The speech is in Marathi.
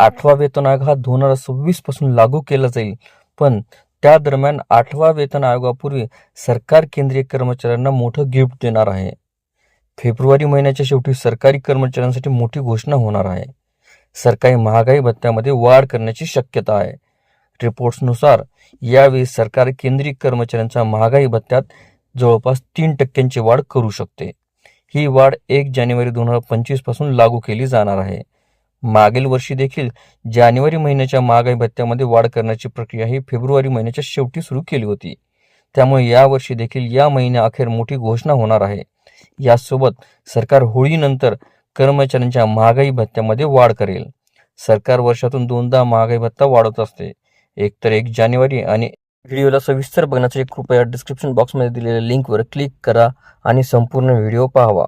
आठवा वेतन आयोग हा दोन हजार सव्वीसपासून लागू केला जाईल. पण त्या दरम्यान आठवा वेतन आयोगापूर्वी सरकार केंद्रीय कर्मचाऱ्यांना मोठं गिफ्ट देणार आहे. फेब्रुवारी महिन्याच्या शेवटी सरकारी कर्मचाऱ्यांसाठी मोठी घोषणा होणार आहे. सरकारी महागाई भत्त्यामध्ये वाढ करण्याची शक्यता आहे. रिपोर्ट्सनुसार यावेळी सरकार केंद्रीय कर्मचाऱ्यांच्या महागाई भत्त्यात जवळपास तीन टक्क्यांची वाढ करू शकते. ही वाढ एक जानेवारी दोन हजार पंचवीसपासून लागू केली जाणार आहे. मागील वर्षी देखील जानेवारी महिन्याच्या महागाई भत्त्यामध्ये वाढ करण्याची प्रक्रिया ही फेब्रुवारी महिन्याच्या शेवटी सुरू केली होती. त्यामुळे यावर्षी देखील या महिन्याअखेर मोठी घोषणा होणार आहे. यासोबत सरकार होळीनंतर कर्मचाऱ्यांच्या महागाई भत्त्यामध्ये वाढ करेल. सरकार वर्षातून दोनदा महागाई भत्ता वाढवत असते. एक तर एक जानेवारी आणि व्हिडिओला सविस्तर बघण्यासाठी कृपया डिस्क्रिप्शन बॉक्समध्ये दिलेल्या लिंकवर क्लिक करा आणि संपूर्ण व्हिडिओ पाहावा.